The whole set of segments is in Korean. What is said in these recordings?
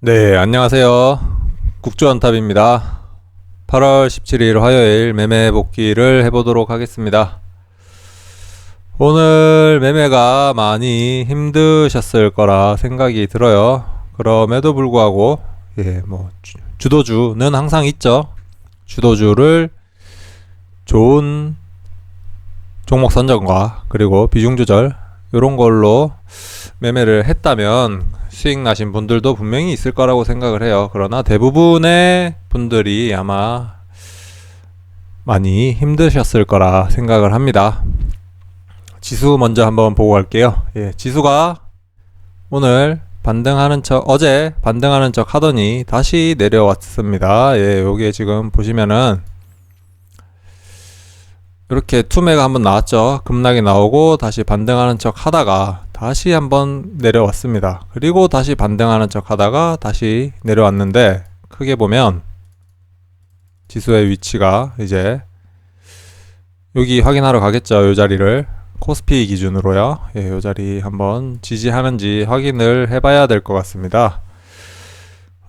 네, 안녕하세요. 국주원탑입니다. 8월 17일 화요일 매매 복귀를 해보도록 하겠습니다. 오늘 매매가 많이 힘드셨을 거라 생각이 들어요. 그럼에도 불구하고, 예, 뭐, 주- 주도주는 항상 있죠. 주도주를 좋은 종목 선정과 그리고 비중 조절, 이런 걸로 매매를 했다면 수익 나신 분들도 분명히 있을 거라고 생각을 해요. 그러나 대부분의 분들이 아마 많이 힘드셨을 거라 생각을 합니다. 지수 먼저 한번 보고 갈게요. 예, 지수가 오늘 반등하는 척, 어제 반등하는 척 하더니 다시 내려왔습니다. 예, 요게 지금 보시면은 이렇게 투매가 한번 나왔죠. 급락이 나오고 다시 반등하는 척 하다가 다시 한번 내려왔습니다. 그리고 다시 반등하는 척 하다가 다시 내려왔는데 크게 보면 지수의 위치가 이제 여기 확인하러 가겠죠. 요 자리를 코스피 기준으로요. 예, 요 자리 한번 지지하는지 확인을 해봐야 될 것 같습니다.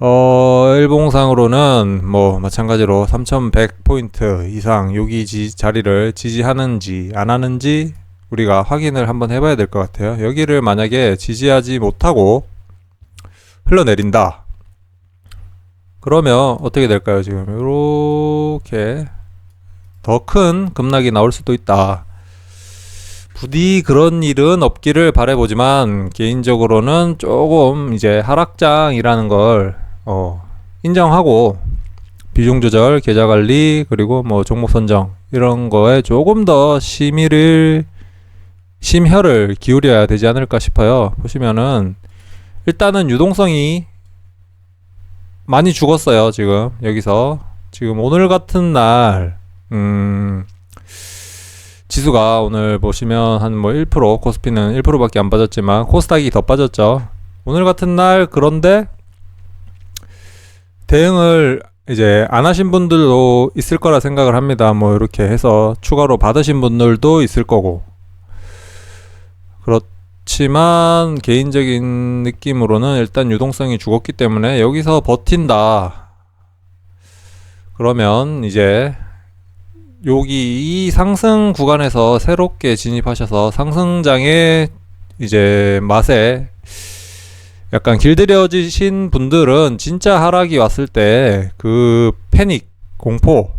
어, 일봉상으로는 뭐 마찬가지로 3100포인트 이상 여기 지, 자리를 지지하는지 안 하는지 우리가 확인을 한번 해봐야 될 것 같아요. 여기를 만약에 지지하지 못하고 흘러내린다. 그러면 어떻게 될까요? 지금 이렇게 더 큰 급락이 나올 수도 있다. 부디 그런 일은 없기를 바래보지만 개인적으로는 조금 이제 하락장이라는 걸 어, 인정하고 비중 조절, 계좌 관리 그리고 뭐 종목 선정 이런 거에 조금 더 심의를 심혈을 기울여야 되지 않을까 싶어요. 보시면은 일단은 유동성이 많이 죽었어요. 지금 여기서 지금 오늘 같은 날 음. 지수가 오늘 보시면 한 뭐 1% 코스피는 1%밖에 안 빠졌지만 코스닥이 더 빠졌죠. 오늘 같은 날 그런데 대응을 이제 안 하신 분들도 있을 거라 생각을 합니다. 뭐 이렇게 해서 추가로 받으신 분들도 있을 거고. 그렇지만 개인적인 느낌으로는 일단 유동성이 죽었기 때문에 여기서 버틴다. 그러면 이제 여기 이 상승 구간에서 새롭게 진입하셔서 상승장의 이제 맛에 약간 길들여지신 분들은 진짜 하락이 왔을 때 그 패닉, 공포,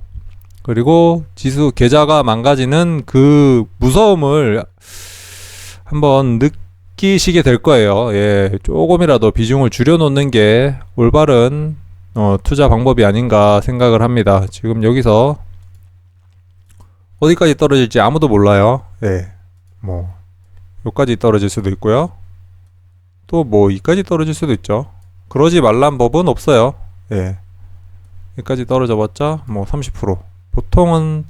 그리고 지수 계좌가 망가지는 그 무서움을 한번 느끼시게 될 거예요. 예, 조금이라도 비중을 줄여놓는 게 올바른 어, 투자 방법이 아닌가 생각을 합니다. 지금 여기서 어디까지 떨어질지 아무도 몰라요. 예, 뭐 여기까지 떨어질 수도 있고요. 또 뭐 이까지 떨어질 수도 있죠. 그러지 말란 법은 없어요. 예. 여기까지 떨어져 봤자 뭐 30%. 보통은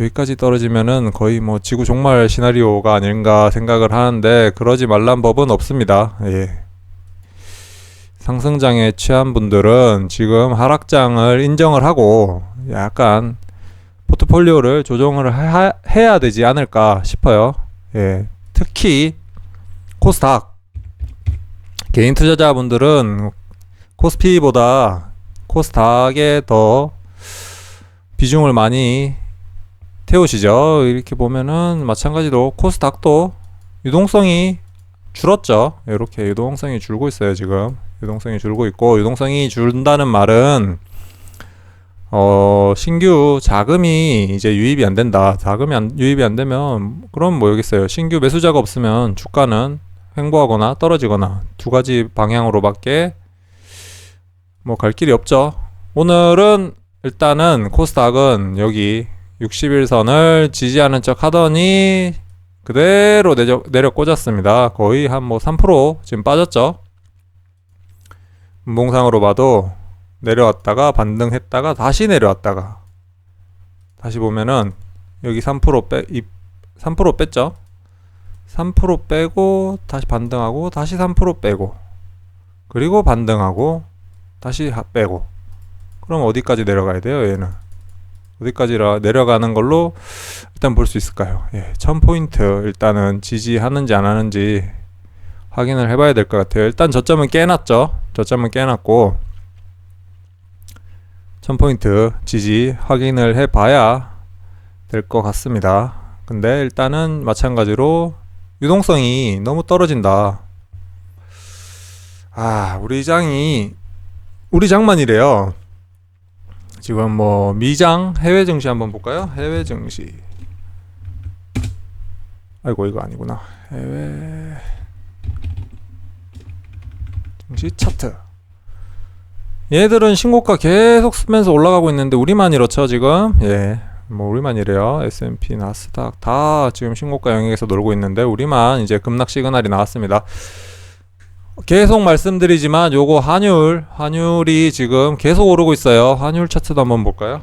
여기까지 떨어지면은 거의 뭐 지구 종말 시나리오가 아닌가 생각을 하는데 그러지 말란 법은 없습니다. 예. 상승장에 취한 분들은 지금 하락장을 인정을 하고 약간 포트폴리오를 조정을 하- 해야 되지 않을까 싶어요. 예. 특히 코스닥 개인 투자자분들은 코스피보다 코스닥에 더 비중을 많이 태우시죠. 이렇게 보면은 마찬가지로 코스닥도 유동성이 줄었죠. 이렇게 유동성이 줄고 있어요, 지금. 유동성이 줄고 있고 유동성이 줄다는 말은 어, 신규 자금이 이제 유입이 안 된다. 자금이 안, 유입이 안 되면 그럼 뭐겠어요. 신규 매수자가 없으면 주가는 횡보하거나 떨어지거나 두 가지 방향으로밖에 뭐 갈 길이 없죠. 오늘은 일단은 코스닥은 여기 60일선을 지지하는 척 하더니 그대로 내려, 내려 꽂았습니다. 거의 한 뭐 3% 지금 빠졌죠. 분봉상으로 봐도 내려왔다가 반등했다가 다시 내려왔다가 다시 보면은 여기 3% 빼, 이, 3% 뺐죠. 3% 빼고 다시 반등하고 다시 3% 빼고 그리고 반등하고 다시 하- 빼고 그럼 어디까지 내려가야 돼요 얘는 어디까지 내려가는 걸로 일단 볼 수 있을까요 예, 1000포인트 일단은 지지하는지 안 하는지 확인을 해봐야 될 것 같아요 일단 저점은 깨놨죠 저점은 깨놨고 1000포인트 지지 확인을 해봐야 될 것 같습니다. 근데 일단은 마찬가지로 유동성이 너무 떨어진다. 아, 우리 장이 우리 장만 이래요. 지금 뭐 미장 해외 증시 한번 볼까요? 해외 증시. 아이고 이거 아니구나. 해외 증시 차트. 얘들은 신고가 계속 쓰면서 올라가고 있는데 우리만 이렇죠 지금. 예. 뭐 우리만 이래요. S&P, 나스닥 다 지금 신고가 영역에서 놀고 있는데 우리만 이제 급락 시그널이 나왔습니다. 계속 말씀드리지만 요거 환율 환율이 지금 계속 오르고 있어요. 환율 차트도 한번 볼까요?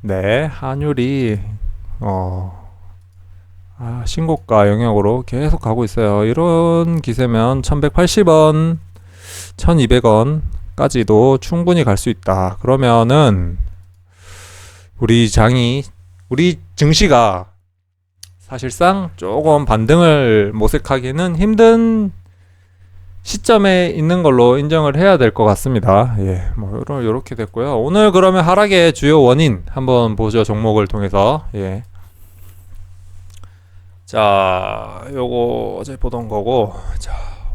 네, 환율이 어 아, 신고가 영역으로 계속 가고 있어요. 이런 기세면 1180원, 1200원까지도 충분히 갈 수 있다. 그러면은 우리 장이 우리 증시가 사실상 조금 반등을 모색하기는 힘든 시점에 있는 걸로 인정을 해야 될 것 같습니다. 예, 뭐 요렇게 됐고요. 오늘 그러면 하락의 주요 원인 한번 보죠. 종목을 통해서. 예. 자, 요거 어제 보던 거고. 자,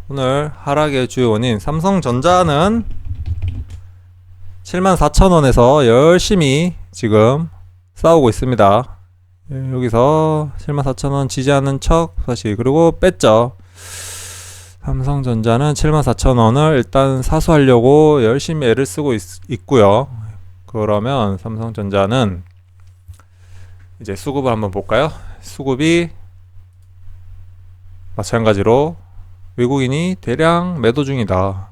오늘 하락의 주요 원인 삼성전자는 74,000원에서 열심히 지금 싸우고 있습니다. 예, 여기서 74,000원 지지하는 척 다시 그리고 뺐죠. 삼성전자는 74,000원을 일단 사수하려고 열심히 애를 쓰고 있, 있고요. 그러면 삼성전자는 이제 수급을 한번 볼까요? 수급이 마찬가지로 외국인이 대량 매도 중이다.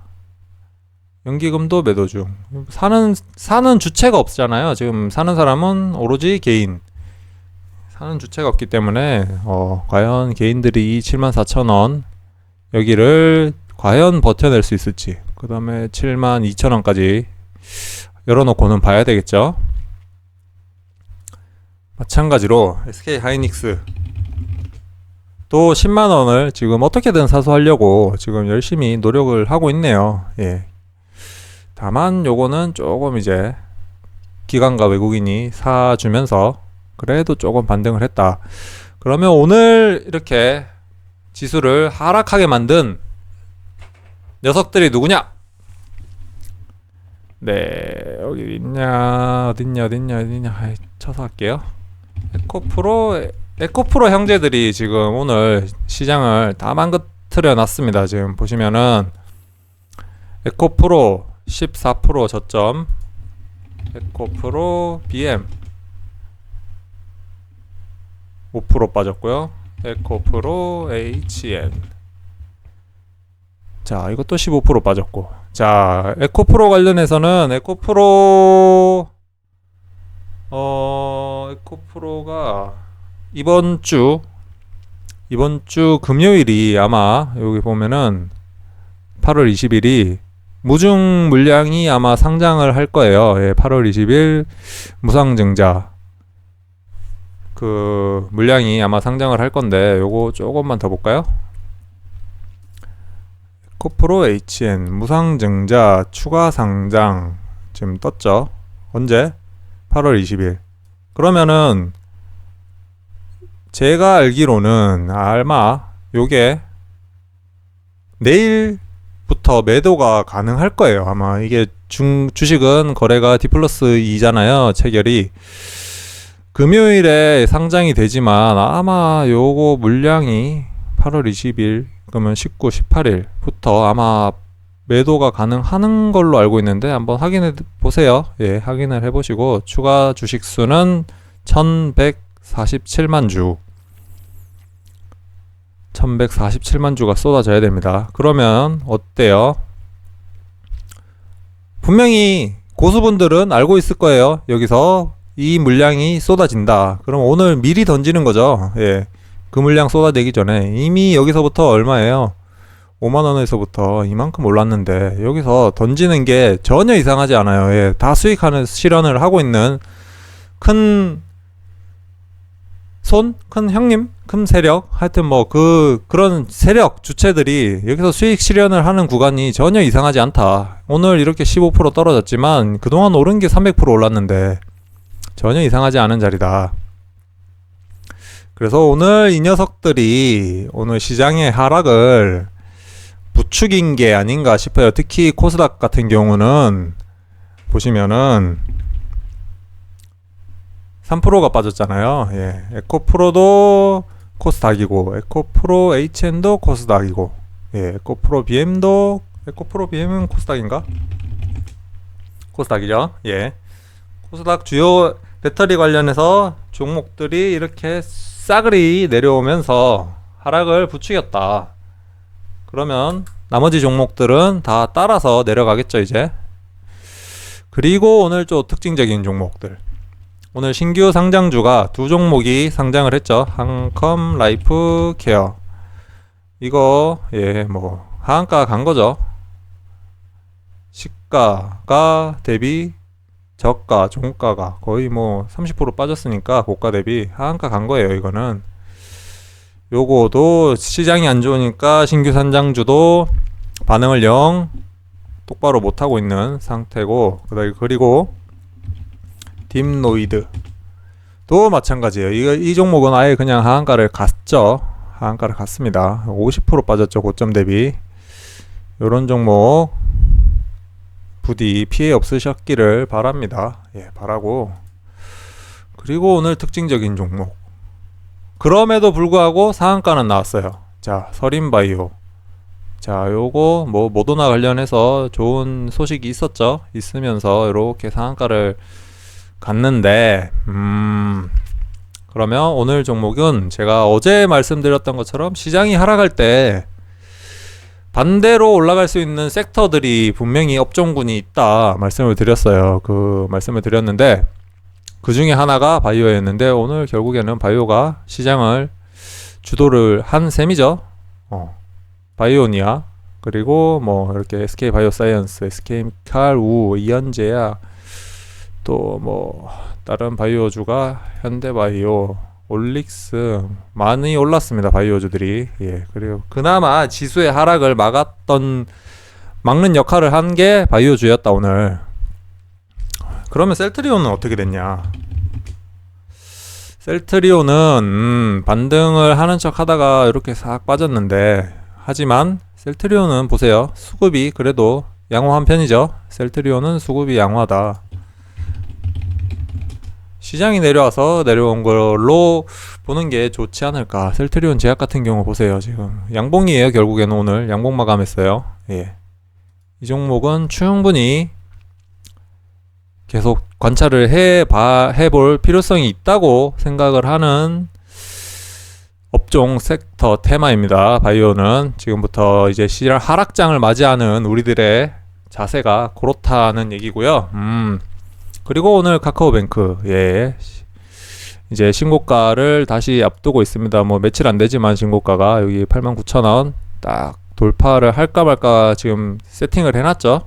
연기금도 매도 중. 사는 사는 주체가 없잖아요. 지금 사는 사람은 오로지 개인. 사는 주체가 없기 때문에 어, 과연 개인들이 이 74,000원 여기를 과연 버텨낼 수 있을지 그 다음에 72,000원까지 열어놓고는 봐야 되겠죠 마찬가지로 SK 하이닉스 또 10만 원을 지금 어떻게든 사수하려고 지금 열심히 노력을 하고 있네요 예. 다만 요거는 조금 이제 기관과 외국인이 사주면서 그래도 조금 반등을 했다. 그러면 오늘 이렇게 지수를 하락하게 만든 녀석들이 누구냐? 네, 여기 있냐, 어딨냐, 어딨냐, 어딨냐, 아이, 쳐서 할게요. 에코프로, 에코프로 형제들이 지금 오늘 시장을 다 망가뜨려 놨습니다. 지금 보시면은, 에코프로 14% 저점, 에코프로 BM 5% 빠졌고요. 에코프로 HN 자 이것도 15% 빠졌고 자 에코프로 관련해서는 에코프로 어 에코프로가 이번 주 이번 주 금요일이 아마 여기 보면은 8월 20일이 무중 물량이 아마 상장을 할 거예요. 예, 8월 20일 무상증자 그 물량이 아마 상장을 할 건데 요거 조금만 더 볼까요? 코프로 HN 무상증자 추가 상장 지금 떴죠? 언제? 8월 20일. 그러면은 제가 알기로는 아마 요게 내일부터 매도가 가능할 거예요. 아마 이게 중 주식은 거래가 D 플러스 2잖아요. 체결이. 금요일에 상장이 되지만 아마 요거 물량이 8월 20일 그러면 19, 18일부터 아마 매도가 가능하는 걸로 알고 있는데 한번 확인해 보세요. 예, 확인을 해 보시고 추가 주식 수는 1147만 주. 1147만 주가 쏟아져야 됩니다. 그러면 어때요? 분명히 고수분들은 알고 있을 거예요. 여기서 이 물량이 쏟아진다. 그럼 오늘 미리 던지는 거죠. 예. 그 물량 쏟아내기 전에 이미 여기서부터 얼마예요? 5만 원에서부터 이만큼 올랐는데 여기서 던지는 게 전혀 이상하지 않아요. 예. 다 수익하는 실현을 하고 있는 큰 손, 큰 형님, 큰 세력, 하여튼 뭐 그 그런 세력 주체들이 여기서 수익 실현을 하는 구간이 전혀 이상하지 않다. 오늘 이렇게 15% 떨어졌지만 그동안 오른 게 300% 올랐는데 전혀 이상하지 않은 자리다. 그래서 오늘 이 녀석들이 오늘 시장의 하락을 부추긴 게 아닌가 싶어요. 특히 코스닥 같은 경우는 보시면은 3%가 빠졌잖아요. 예. 에코프로도 코스닥이고 에코프로 HN도 코스닥이고 예. 에코프로 BM도 에코프로 BM은 코스닥인가? 코스닥이죠. 예. 코스닥 주요 배터리 관련해서 종목들이 이렇게 싸그리 내려오면서 하락을 부추겼다. 그러면 나머지 종목들은 다 따라서 내려가겠죠, 이제. 그리고 오늘 좀 특징적인 종목들. 오늘 신규 상장주가 두 종목이 상장을 했죠. 한컴 라이프 케어. 이거 예, 뭐 하한가 간 거죠. 시가가 대비 저가, 종가가 거의 뭐 30% 빠졌으니까 고가 대비 하한가 간 거예요, 이거는. 요거도 시장이 안 좋으니까 신규 상장주도 반응을 영 똑바로 못 하고 있는 상태고 그다음에 그리고 딥노이드 도 마찬가지예요. 이, 이 종목은 아예 그냥 하한가를 갔죠. 하한가를 갔습니다. 50% 빠졌죠. 고점 대비. 요런 종목 부디 피해 없으셨기를 바랍니다. 예, 바라고. 그리고 오늘 특징적인 종목. 그럼에도 불구하고 상한가는 나왔어요. 자, 서린바이오. 자, 요거 뭐 모더나 관련해서 좋은 소식이 있었죠. 있으면서 이렇게 상한가를 갔는데 음 그러면 오늘 종목은 제가 어제 말씀드렸던 것처럼 시장이 하락할 때 반대로 올라갈 수 있는 섹터들이 분명히 업종군이 있다 말씀을 드렸어요. 그 말씀을 드렸는데 그 중에 하나가 바이오였는데 오늘 결국에는 바이오가 시장을 주도를 한 셈이죠. 어. 바이오니아 그리고 뭐 이렇게 SK 바이오사이언스, SK 칼, 우, 이현제약 또뭐 다른 바이오주가 현대바이오, 올릭스 많이 올랐습니다. 바이오주들이 예 그리고 그나마 지수의 하락을 막았던 막는 역할을 한 게 바이오주였다 오늘. 그러면 셀트리온은 어떻게 됐냐? 셀트리온은 음, 반등을 하는 척 하다가 이렇게 싹 빠졌는데 하지만 셀트리온은 보세요 수급이 그래도 양호한 편이죠 셀트리온은 수급이 양호하다 시장이 내려와서 내려온 걸로 보는 게 좋지 않을까 셀트리온 제약 같은 경우 보세요 지금 양봉이에요 결국에는 오늘 양봉 마감했어요 예. 이 종목은 충분히 계속 관찰을 해봐, 해볼 필요성이 있다고 생각을 하는 업종 섹터 테마입니다. 바이오는 지금부터 이제 시장 하락장을 맞이하는 우리들의 자세가 그렇다는 얘기고요. 음. 그리고 오늘 카카오뱅크 예. 이제 신고가를 다시 앞두고 있습니다. 뭐 며칠 안 되지만 신고가가 여기 89,000원 딱 돌파를 할까 말까 지금 세팅을 해놨죠.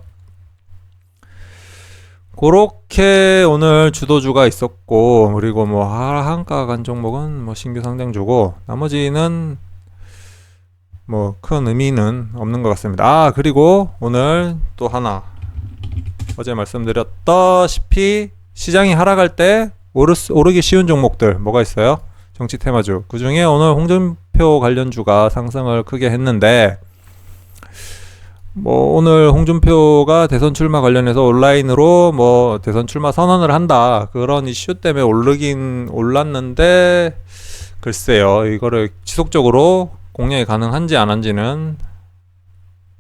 그렇게 오늘 주도주가 있었고 그리고 뭐 하한가 간 종목은 뭐 신규 상장주고 나머지는 뭐 큰 의미는 없는 것 같습니다. 아 그리고 오늘 또 하나 어제 말씀드렸다시피 시장이 하락할 때 오르, 오르기 쉬운 종목들 뭐가 있어요? 정치 테마주. 그 중에 오늘 홍준표 관련주가 상승을 크게 했는데 뭐 오늘 홍준표가 대선 출마 관련해서 온라인으로 뭐 대선 출마 선언을 한다. 그런 이슈 때문에 오르긴 올랐는데 글쎄요. 이거를 지속적으로 공략이 가능한지 안 한지는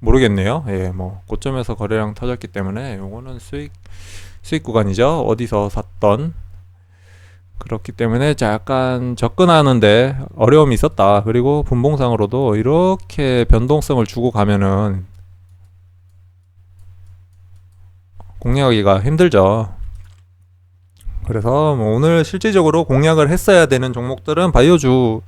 모르겠네요. 예 뭐 고점에서 거래량 터졌기 때문에 요거는 수익 수익 구간이죠. 어디서 샀던. 그렇기 때문에 약간 접근하는데 어려움이 있었다. 그리고 분봉상으로도 이렇게 변동성을 주고 가면은 공략하기가 힘들죠. 그래서 뭐 오늘 실질적으로 공략을 했어야 되는 종목들은 바이오주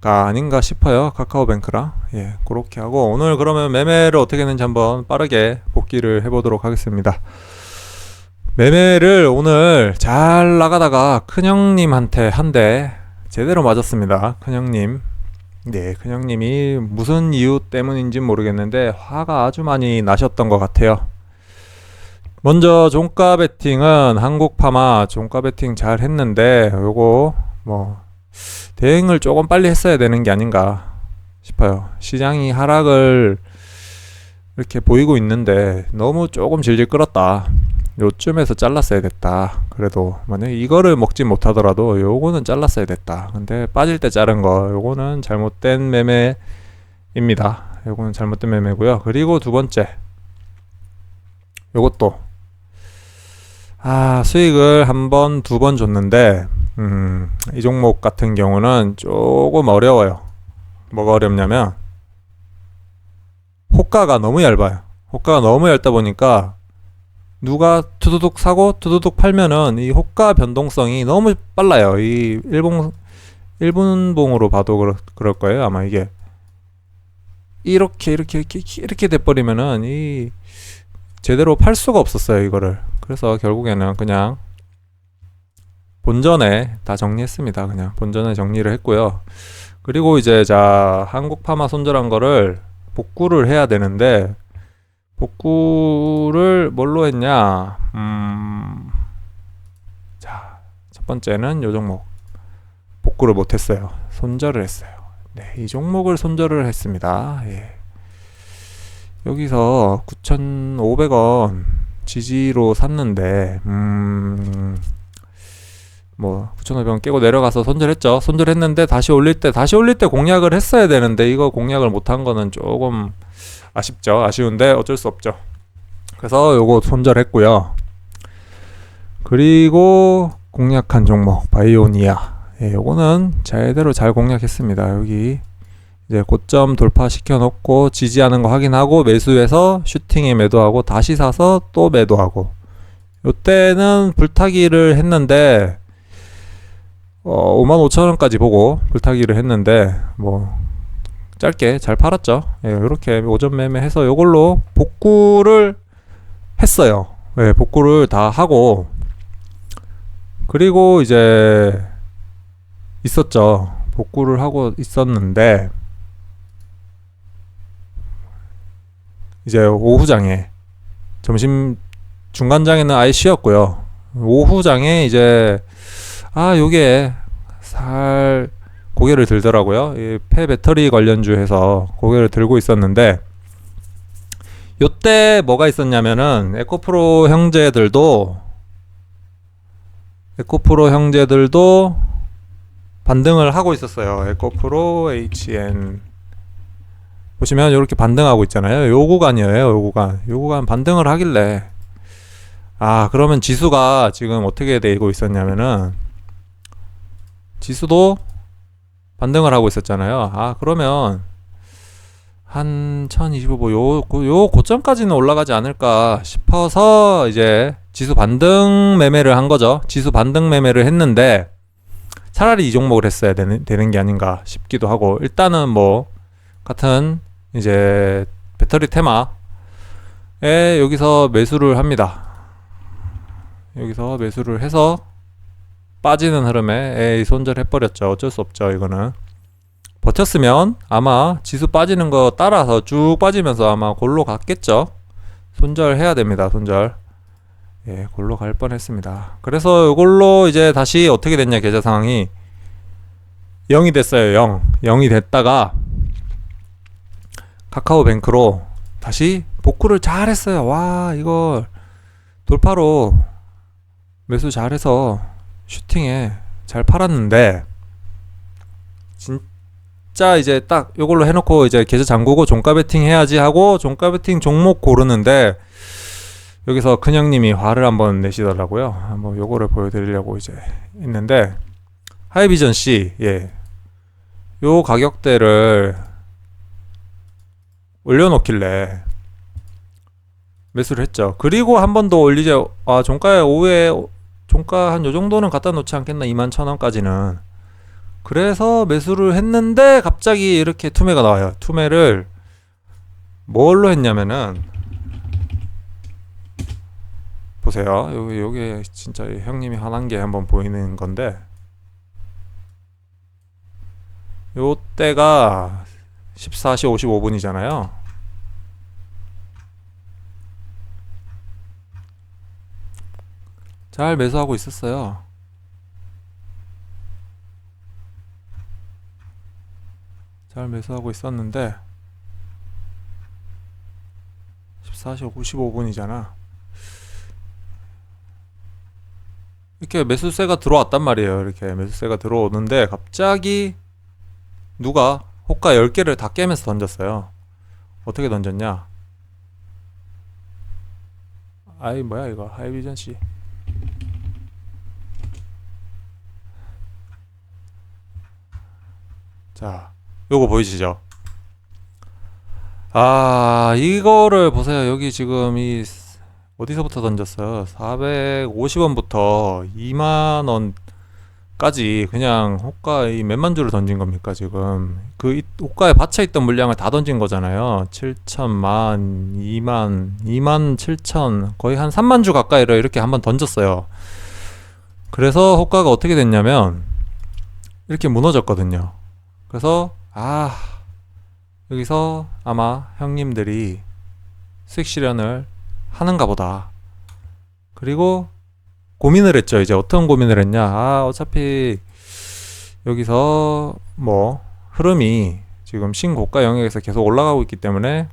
가 아닌가 싶어요. 카카오뱅크랑. 예, 그렇게 하고 오늘 그러면 매매를 어떻게 했는지 한번 빠르게 복귀를 해보도록 하겠습니다. 매매를 오늘 잘 나가다가 큰형님한테 한 대 제대로 맞았습니다. 큰형님. 네, 큰형님이 무슨 이유 때문인지 모르겠는데 화가 아주 많이 나셨던 것 같아요. 먼저 종가 베팅은 한국 파마 종가 베팅 잘 했는데 요거 뭐 대응을 조금 빨리 했어야 되는 게 아닌가 싶어요. 시장이 하락을 이렇게 보이고 있는데 너무 조금 질질 끌었다. 요쯤에서 잘랐어야 됐다. 그래도 만약에 이거를 먹지 못하더라도 요거는 잘랐어야 됐다. 근데 빠질 때 자른 거 요거는 잘못된 매매입니다. 요거는 잘못된 매매고요. 그리고 두 번째 요것도 아 수익을 한 번, 두 번 줬는데 음, 이 종목 같은 경우는 조금 어려워요. 뭐가 어렵냐면 호가가 너무 얇아요. 호가가 너무 얇다 보니까 누가 투두둑 사고 투두둑 팔면은 이 호가 변동성이 너무 빨라요. 이 일본 일본봉으로 봐도 그럴, 그럴 거예요. 아마 이게 이렇게 이렇게 이렇게 이렇게 돼 버리면은 이 제대로 팔 수가 없었어요, 이거를. 그래서 결국에는 그냥 본전에 다 정리했습니다. 그냥 본전에 정리를 했고요. 그리고 이제 자 한국 파마 손절한 거를 복구를 해야 되는데 복구를 뭘로 했냐? 음, 자, 첫 번째는 요 종목 복구를 못 했어요. 손절을 했어요. 네, 이 종목을 손절을 했습니다. 예. 여기서 9,500원 지지로 샀는데, 음, 뭐 9,500원 깨고 내려가서 손절했죠. 손절했는데 다시 올릴 때 다시 올릴 때 공략을 했어야 되는데 이거 공략을 못한 거는 조금 아쉽죠. 아쉬운데 어쩔 수 없죠. 그래서 요거 손절했고요. 그리고 공략한 종목 바이오니아. 예, 요거는 제대로 잘 공략했습니다. 여기 이제 고점 돌파 시켜 놓고 지지하는 거 확인하고 매수해서 슈팅에 매도하고 다시 사서 또 매도하고 요때는 불타기를 했는데 어, 55,000원까지 보고 불타기를 했는데 뭐 짧게 잘 팔았죠. 예, 이렇게 오전 매매해서 이걸로 복구를 했어요. 예, 복구를 다 하고 그리고 이제 있었죠. 복구를 하고 있었는데 이제 오후장에 점심 중간장에는 아예 쉬었고요. 오후장에 이제 아 요게 살 고개를 들더라고요. 이폐 배터리 관련주에서 고개를 들고 있었는데 요때 뭐가 있었냐면은 에코프로 형제들도 에코프로 형제들도 반등을 하고 있었어요. 에코프로 HN 보시면 이렇게 반등하고 있잖아요. 요 구간이에요. 요 구간. 요 구간 반등을 하길래 아 그러면 지수가 지금 어떻게 되고 있었냐면은 지수도 반등을 하고 있었잖아요. 아, 그러면 한 1025, 요, 요 고점까지는 올라가지 않을까 싶어서 이제 지수 반등 매매를 한 거죠. 지수 반등 매매를 했는데 차라리 이 종목을 했어야 되는, 되는 게 아닌가 싶기도 하고 일단은 뭐 같은 이제 배터리 테마에 여기서 매수를 합니다. 여기서 매수를 해서 빠지는 흐름에 에이 손절해버렸죠. 어쩔 수 없죠. 이거는 버텼으면 아마 지수 빠지는 거 따라서 쭉 빠지면서 아마 골로 갔겠죠. 손절해야 됩니다. 손절. 예, 골로 갈 뻔했습니다. 그래서 이걸로 이제 다시 어떻게 됐냐 계좌 상황이 0이 됐어요. 0. 0이 됐다가 카카오뱅크로 다시 복구를 잘 했어요. 와, 이거 돌파로 매수 잘해서 슈팅에 잘 팔았는데 진짜 이제 딱 요걸로 해놓고 이제 계좌 잠그고 종가 베팅 해야지 하고 종가 베팅 종목 고르는데 여기서 큰형님이 화를 한번 내시더라고요. 한번 요거를 보여드리려고 이제 있는데 하이비전 C 예. 요 가격대를 올려놓길래 매수를 했죠. 그리고 한 번 더 올리자. 아 종가에 오후에 종가 한 요 정도는 갖다 놓지 않겠나 2만 천 원까지는. 그래서 매수를 했는데 갑자기 이렇게 투매가 나와요. 투매를 뭘로 했냐면은 보세요. 여기 요게 진짜 형님이 화난 게 한번 보이는 건데 요 때가 14시 55분이잖아요. 잘 매수하고 있었어요. 잘 매수하고 있었는데 14시 55분이잖아. 이렇게 매수세가 들어왔단 말이에요. 이렇게 매수세가 들어오는데 갑자기 누가 호가 10개를 다 깨면서 던졌어요. 어떻게 던졌냐? 아이 뭐야 이거 하이비전 씨. 자, 요거 보이시죠? 아, 이거를 보세요. 여기 지금 이 어디서부터 던졌어요? 450원부터 2만 원까지 그냥 호가 이 몇만 주를 던진 겁니까, 지금? 그 이- 호가에 받쳐 있던 물량을 다 던진 거잖아요. 7천만, 2만, 2만 7천, 거의 한 3만 주 가까이를 이렇게 한번 던졌어요. 그래서 호가가 어떻게 됐냐면 이렇게 무너졌거든요. 그래서 아 여기서 아마 형님들이 수익 실현을 하는가 보다. 그리고 고민을 했죠. 이제 어떤 고민을 했냐. 아, 어차피 여기서 뭐 흐름이 지금 신고가 영역에서 계속 올라가고 있기 때문에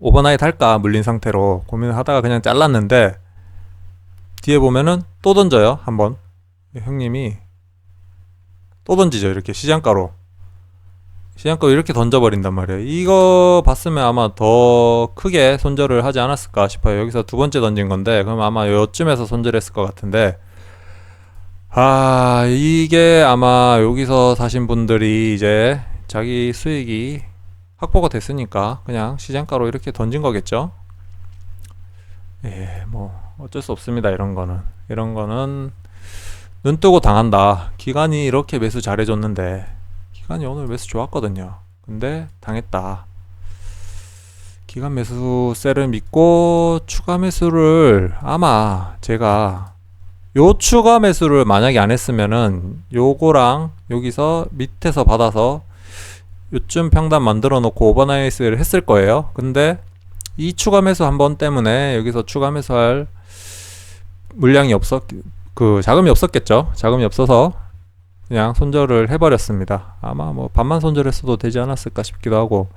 오버나잇 할까 물린 상태로 고민을 하다가 그냥 잘랐는데 뒤에 보면은 또 던져요. 한번 형님이 또 던지죠. 이렇게 시장가로. 시장가로 이렇게 던져버린단 말이에요. 이거 봤으면 아마 더 크게 손절을 하지 않았을까 싶어요. 여기서 두 번째 던진 건데, 그럼 아마 요쯤에서 손절했을 것 같은데, 아, 이게 아마 여기서 사신 분들이 이제 자기 수익이 확보가 됐으니까 그냥 시장가로 이렇게 던진 거겠죠? 예, 뭐, 어쩔 수 없습니다. 이런 거는. 이런 거는 눈 뜨고 당한다. 기간이 이렇게 매수 잘해줬는데, 기간이 오늘 매수 좋았거든요. 근데 당했다. 기간 매수 셀을 믿고 추가 매수를 아마 제가 요 추가 매수를 만약에 안 했으면은 요거랑 여기서 밑에서 받아서 요쯤 평단 만들어 놓고 오버나이스를 했을 거예요. 근데 이 추가 매수 한 번 때문에 여기서 추가 매수할 물량이 없었 그 자금이 없었겠죠. 자금이 없어서 그냥 손절을 해버렸습니다. 아마 뭐 반만 손절했어도 되지 않았을까 싶기도 하고.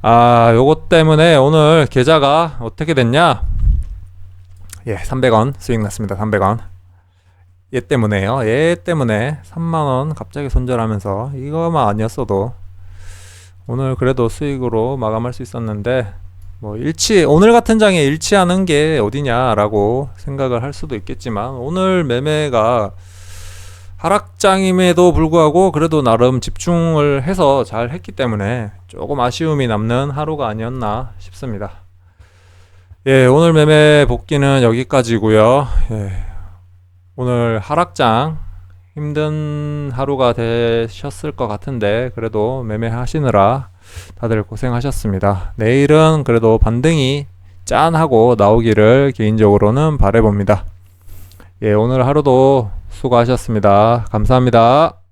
아, 요것 때문에 오늘 계좌가 어떻게 됐냐? 예, 300원 수익 났습니다. 300원. 얘 때문에요. 얘 때문에 3만원 갑자기 손절하면서 이거만 아니었어도 오늘 그래도 수익으로 마감할 수 있었는데 뭐 일치 오늘 같은 장에 일치하는 게 어디냐라고 생각을 할 수도 있겠지만 오늘 매매가 하락장임에도 불구하고 그래도 나름 집중을 해서 잘 했기 때문에 조금 아쉬움이 남는 하루가 아니었나 싶습니다. 예, 오늘 매매 복귀는 여기까지고요. 예, 오늘 하락장 힘든 하루가 되셨을 것 같은데 그래도 매매하시느라 다들 고생하셨습니다. 내일은 그래도 반등이 짠하고 나오기를 개인적으로는 바래봅니다. 예, 오늘 하루도 수고하셨습니다. 감사합니다.